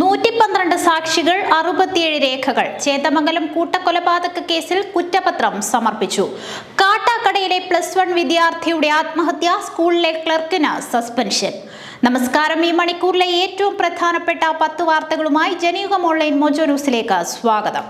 നൂറ്റി പന്ത്രണ്ട് സാക്ഷികൾ അറുപത്തിയേഴ് രേഖകൾ. ചേതമംഗലം കൂട്ടക്കൊലപാതക കേസിൽ കുറ്റപത്രം സമർപ്പിച്ചു. കാട്ടാക്കടയിലെ പ്ലസ് വൺ വിദ്യാർത്ഥിയുടെ ആത്മഹത്യ സ്കൂളിലെ ക്ലർക്കിന് സസ്പെൻഷൻ. നമസ്കാരം. ഈ മണിക്കൂറിലെ ഏറ്റവും പ്രധാനപ്പെട്ട പത്ത് വാർത്തകളുമായി ജനയുഗം ഓൺലൈൻ മോജോ ന്യൂസിലേക്ക് സ്വാഗതം.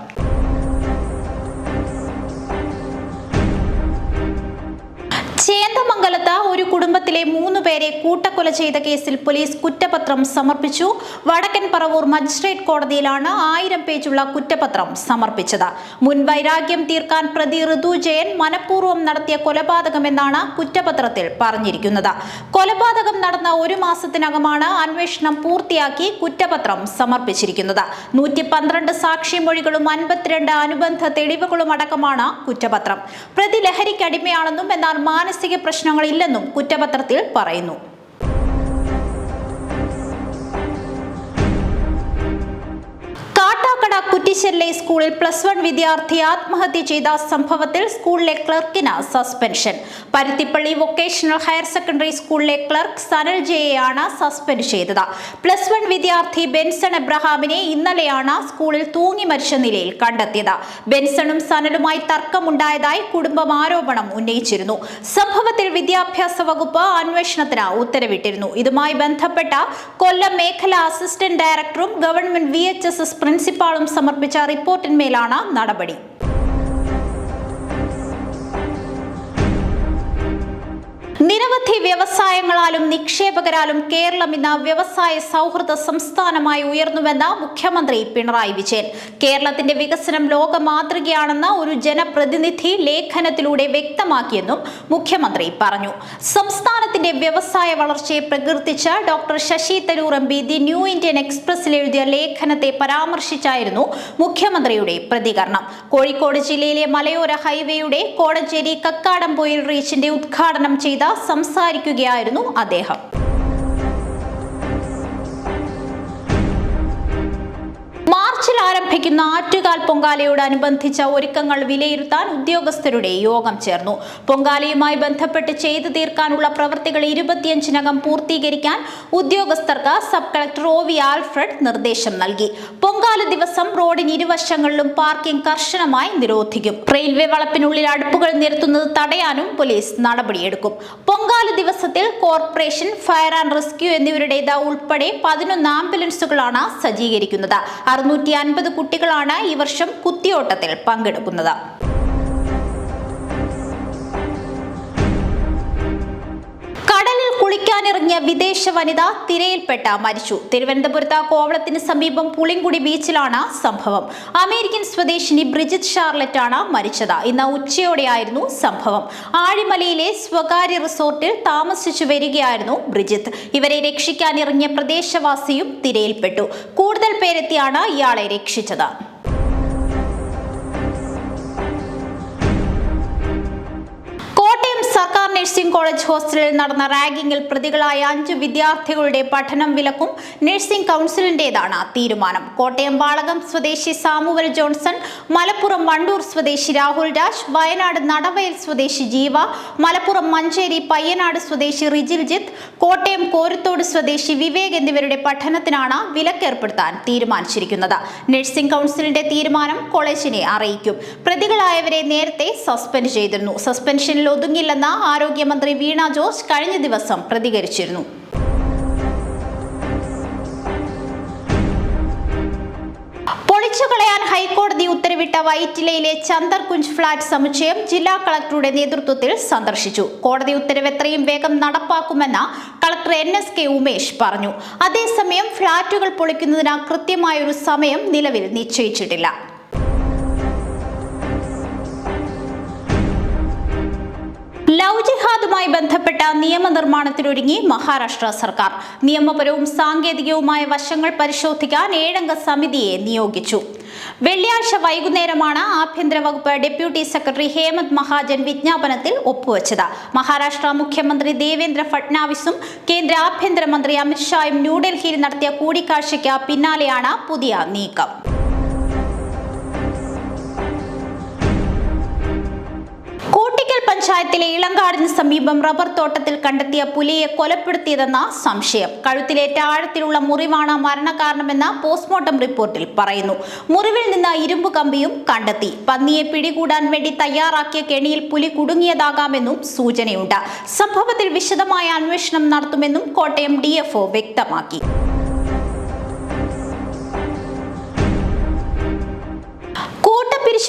ചേന്ദമംഗലത്ത് ഒരു കുടുംബത്തിലെ മൂന്ന് പേരെ കൂട്ടക്കൊല ചെയ്ത കേസിൽ പോലീസ് കുറ്റപത്രം സമർപ്പിച്ചു. വടക്കൻ പറവൂർ മജിസ്ട്രേറ്റ് കോടതിയിലാണ് ആയിരം പേജുള്ള കുറ്റപത്രം സമർപ്പിച്ചത്. മുൻ വൈരാഗ്യം തീർക്കാൻ പ്രതി ഋതു ജയൻ മനഃപൂർവം നടത്തിയ കൊലപാതകമെന്നാണ് കുറ്റപത്രത്തിൽ പറഞ്ഞിരിക്കുന്നത്. കൊലപാതകം നടന്ന ഒരു മാസത്തിനകമാണ് അന്വേഷണം പൂർത്തിയാക്കി കുറ്റപത്രം സമർപ്പിച്ചിരിക്കുന്നത്. നൂറ്റി പന്ത്രണ്ട് സാക്ഷിമൊഴികളും അൻപത്തിരണ്ട് അനുബന്ധ തെളിവുകളും അടക്കമാണ് കുറ്റപത്രം. പ്രതി ലഹരിക്കടിമയാണെന്നും എന്നാൽ മാനസിക പ്രശ്നങ്ങളില്ലെന്നും കുറ്റപത്രത്തിൽ പറയുന്നു കാട്ടാക്കട സ്കൂളിൽ പ്ലസ് വൺ വിദ്യാർത്ഥി ആത്മഹത്യ ചെയ്ത സംഭവത്തിൽ സ്കൂളിലെ ക്ലർക്കിന് suspension. Paruthippally vocational higher secondary സ്കൂളിലെ ക്ലർക്ക് സനൽ ജെയെയാണ് സസ്പെൻഡ് ചെയ്തത്. പ്ലസ് വൺ വിദ്യാർത്ഥി ബെൻസൺ എബ്രഹാമിനെ ഇന്നലെയാണ് സ്കൂളിൽ തൂങ്ങി മരിച്ച നിലയിൽ കണ്ടെത്തിയത്. ബെൻസണും സനലുമായി തർക്കമുണ്ടായതായി കുടുംബം ആരോപണം ഉന്നയിച്ചിരുന്നു. സംഭവത്തിൽ വിദ്യാഭ്യാസ വകുപ്പ് അന്വേഷണത്തിന് ഉത്തരവിട്ടിരുന്നു. ഇതുമായി ബന്ധപ്പെട്ട കൊല്ലം മേഖലാ അസിസ്റ്റന്റ് ഡയറക്ടറും government V H S S പ്രിൻസിപ്പാളും സമർപ്പിച്ച. റിപ്പോർട്ടിന്മേലാണ് നടപടി. നിരവധി വ്യവസായങ്ങളാലും നിക്ഷേപകരാലും കേരളം ഇന്ന് വ്യവസായ സൗഹൃദ സംസ്ഥാനമായി ഉയർന്നുവെന്ന് മുഖ്യമന്ത്രി പിണറായി വിജയൻ. കേരളത്തിന്റെ വികസനം ലോക മാതൃകയാണെന്ന് ഒരു ജനപ്രതിനിധി ലേഖനത്തിലൂടെ വ്യക്തമാക്കിയെന്നും മുഖ്യമന്ത്രി പറഞ്ഞു. സംസ്ഥാനത്തിന്റെ വ്യവസായ വളർച്ചയെ പ്രകീർത്തിച്ച doctor Shashi Tharoor M P the New Indian എക്സ്പ്രസിൽ എഴുതിയ ലേഖനത്തെ പരാമർശിച്ചായിരുന്നു മുഖ്യമന്ത്രിയുടെ പ്രതികരണം. കോഴിക്കോട് ജില്ലയിലെ മലയോര ഹൈവേയുടെ കോടഞ്ചേരി കക്കാടംപൊയിൽ റീച്ചിന്റെ ഉദ്ഘാടനം ചെയ്ത സംസാരിക്കുകയായിരുന്നു അദ്ദേഹം. മാർച്ചിൽ ആരംഭിക്കുന്ന ആറ്റുകാൽ പൊങ്കാലയോടനുബന്ധിച്ച ഒരുക്കങ്ങൾ വിലയിരുത്താൻ ഉദ്യോഗസ്ഥരുടെ യോഗം ചേർന്നു. പൊങ്കാലയുമായി ബന്ധപ്പെട്ട് ചെയ്തു തീർക്കാനുള്ള പ്രവൃത്തികൾ ഇരുപത്തിയഞ്ചിനകം പൂർത്തീകരിക്കാൻ ഉദ്യോഗസ്ഥർക്ക് sub collector O V Alfred നിർദ്ദേശം നൽകി. പൊങ്കാല ദിവസം റോഡിന് ഇരുവശങ്ങളിലും പാർക്കിംഗ് കർശനമായി നിരോധിക്കും. റെയിൽവേ വളപ്പിനുള്ളിൽ അടുപ്പുകൾ നിരത്തുന്നത് തടയാനും പോലീസ് നടപടിയെടുക്കും. പൊങ്കാല ദിവസത്തിൽ കോർപ്പറേഷൻ ഫയർ ആൻഡ് റെസ്ക്യൂ എന്നിവരുടേത് ഉൾപ്പെടെ പതിനൊന്ന് ആംബുലൻസുകളാണ് സജ്ജീകരിക്കുന്നത്. അറുന്നൂറ്റി അൻപത് കുട്ടികളാണ് ഈ വർഷം കുത്തിയോട്ടത്തിൽ പങ്കെടുക്കുന്നത്. കുളിക്കാനിറങ്ങിയ വിദേശ വനിത തിരയിൽപ്പെട്ട മരിച്ചു. തിരുവനന്തപുരത്ത് കോവളത്തിന് സമീപം പുളിങ്കുടി ബീച്ചിലാണ് സംഭവം. അമേരിക്കൻ സ്വദേശിനി ബ്രിജിത് ഷാർലറ്റ് ആണ് മരിച്ചത്. ഇന്ന് ഉച്ചയോടെയായിരുന്നു സംഭവം. ആഴിമലയിലെ സ്വകാര്യ റിസോർട്ടിൽ താമസിച്ചു വരികയായിരുന്നു ബ്രിജിത്ത് ഇവരെ രക്ഷിക്കാനിറങ്ങിയ പ്രദേശവാസിയും തിരയിൽപ്പെട്ടു. കൂടുതൽ പേരെത്തിയാണ് ഇയാളെ രക്ഷിച്ചത്. നഴ്സിംഗ് കോളേജ് ഹോസ്റ്റലിൽ നടന്ന റാഗിംഗിൽ പ്രതികളായ അഞ്ച് വിദ്യാർത്ഥികളുടെ പഠനം വിലക്കും നഴ്സിംഗ് കൗൺസിലിന്റേതാണ് തീരുമാനം. കോട്ടയം വാളകം സ്വദേശി സാമുവൽ ജോൺസൺ മലപ്പുറം വണ്ടൂർ സ്വദേശി രാഹുൽ രാജ് വയനാട് നടവയൽ സ്വദേശി ജീവ മലപ്പുറം മഞ്ചേരി പയ്യനാട് സ്വദേശി റിജിൽ ജിത്ത് കോട്ടയം കോരത്തോട് സ്വദേശി വിവേക് എന്നിവരുടെ പഠനത്തിനാണ് വിലക്കേർപ്പെടുത്താൻ തീരുമാനിച്ചിരിക്കുന്നത്. നഴ്സിംഗ് കൗൺസിലിന്റെ തീരുമാനം കോളേജിനെ അറിയിക്കും. പ്രതികളായവരെ നേരത്തെ സസ്പെൻഡ് ചെയ്തിരുന്നു. സസ്പെൻഷനിൽ ഒതുങ്ങില്ലെന്ന ഒതുങ്ങില്ലെന്ന് ആരോഗ്യമന്ത്രി വീണ ജോർജ് കഴിഞ്ഞ ദിവസം പ്രതികരിച്ചിരുന്നു. പൊളിച്ചുകളയാൻ ഹൈക്കോടതി ഉത്തരവിട്ട വൈറ്റിലയിലെ ചന്ദർകുഞ്ച് ഫ്ളാറ്റ് സമുച്ചയം ജില്ലാ കളക്ടറുടെ നേതൃത്വത്തിൽ സന്ദർശിച്ചു. കോടതി ഉത്തരവ് എത്രയും വേഗം നടപ്പാക്കുമെന്ന collector N S K Umesh പറഞ്ഞു. അതേസമയം ഫ്ളാറ്റുകൾ പൊളിക്കുന്നതിന് കൃത്യമായൊരു സമയം നിലവിൽ നിശ്ചയിച്ചിട്ടില്ല. ലവ് ജിഹാദുമായി ബന്ധപ്പെട്ട നിയമനിർമ്മാണത്തിനൊരുങ്ങി മഹാരാഷ്ട്ര സർക്കാർ. നിയമപരവും സാങ്കേതികവുമായ വശങ്ങൾ പരിശോധിക്കാൻ ഏഴംഗ സമിതിയെ നിയോഗിച്ചു. വെള്ളിയാഴ്ച വൈകുന്നേരമാണ് ആഭ്യന്തര വകുപ്പ് ഡെപ്യൂട്ടി സെക്രട്ടറി ഹേമന്ത് മഹാജൻ വിജ്ഞാപനത്തിൽ ഒപ്പുവച്ചത്. മഹാരാഷ്ട്ര മുഖ്യമന്ത്രി ദേവേന്ദ്ര ഫട്നാവിസും കേന്ദ്ര ആഭ്യന്തരമന്ത്രി അമിത്ഷായും ന്യൂഡൽഹിയിൽ നടത്തിയ കൂടിക്കാഴ്ചയ്ക്ക് പിന്നാലെയാണ് പുതിയ നീക്കം. പഞ്ചായത്തിലെ ഇളങ്കാടിന് സമീപം റബ്ബർ തോട്ടത്തിൽ കണ്ടെത്തിയ പുലിയെ കൊലപ്പെടുത്തിയതെന്ന സംശയം. കഴുത്തിലേറ്റ ആഴത്തിലുള്ള മുറിവാണ് മരണകാരണമെന്ന് പോസ്റ്റ്മോർട്ടം റിപ്പോർട്ടിൽ പറയുന്നു. മുറിവിൽ നിന്ന് ഇരുമ്പ് കമ്പിയും കണ്ടെത്തി. പന്നിയെ പിടികൂടാൻ വേണ്ടി തയ്യാറാക്കിയ കെണിയിൽ പുലി കുടുങ്ങിയതാകാമെന്നും സൂചനയുണ്ട്. സംഭവത്തിൽ വിശദമായ അന്വേഷണം നടത്തുമെന്നും കോട്ടയം ഡിഎഫ്ഒ വ്യക്തമാക്കി.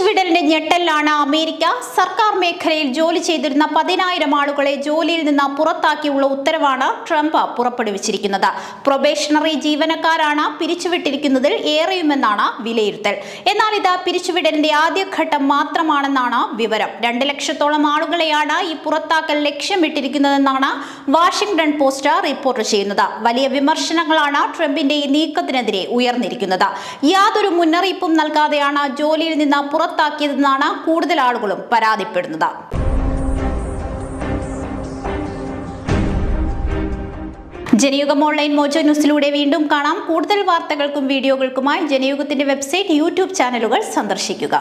കൂട്ടപ്പിരിച്ചുവിടലിന്റെ ഞെട്ടലിലാണ് അമേരിക്ക സർക്കാർ മേഖലയിൽ ജോലി ചെയ്തിരുന്ന പതിനായിരം ആളുകളെ ജോലിയിൽ നിന്ന് പുറത്താക്കിയുള്ള ഉത്തരവാണ് ട്രംപ് പുറപ്പെടുവിച്ചിരിക്കുന്നത്. പ്രൊബേഷണറി ജീവനക്കാരാണ് പിരിച്ചുവിട്ടിരിക്കുന്നതിൽ ഏറെയുമെന്നാണ് വിലയിരുത്തൽ. എന്നാൽ ഇത് പിരിച്ചുവിടലിന്റെ ആദ്യഘട്ടം മാത്രമാണെന്നാണ് വിവരം. രണ്ട് ലക്ഷത്തോളം ആളുകളെയാണ് ഈ പുറത്താക്കൽ ലക്ഷ്യമിട്ടിരിക്കുന്നതെന്നാണ് വാഷിംഗ്ടൺ പോസ്റ്റ് റിപ്പോർട്ട് ചെയ്യുന്നത്. വലിയ വിമർശനങ്ങളാണ് ട്രംപിന്റെ ഈ നീക്കത്തിനെതിരെ ഉയർന്നിരിക്കുന്നത്. യാതൊരു മുന്നറിയിപ്പും നൽകാതെയാണ് ജോലിയിൽ നിന്ന് പുറത്താക്കിയതെന്നാണ് കൂടുതൽ ആളുകളും പരാതിപ്പെടുന്നത്. ജനയുഗം ഓൺലൈൻ മോജോ ന്യൂസിലൂടെ വീണ്ടും കാണാം. കൂടുതൽ വാർത്തകൾക്കും വീഡിയോകൾക്കുമായി ജനയുഗത്തിന്റെ വെബ്സൈറ്റ് യൂട്യൂബ് ചാനലുകൾ സന്ദർശിക്കുക.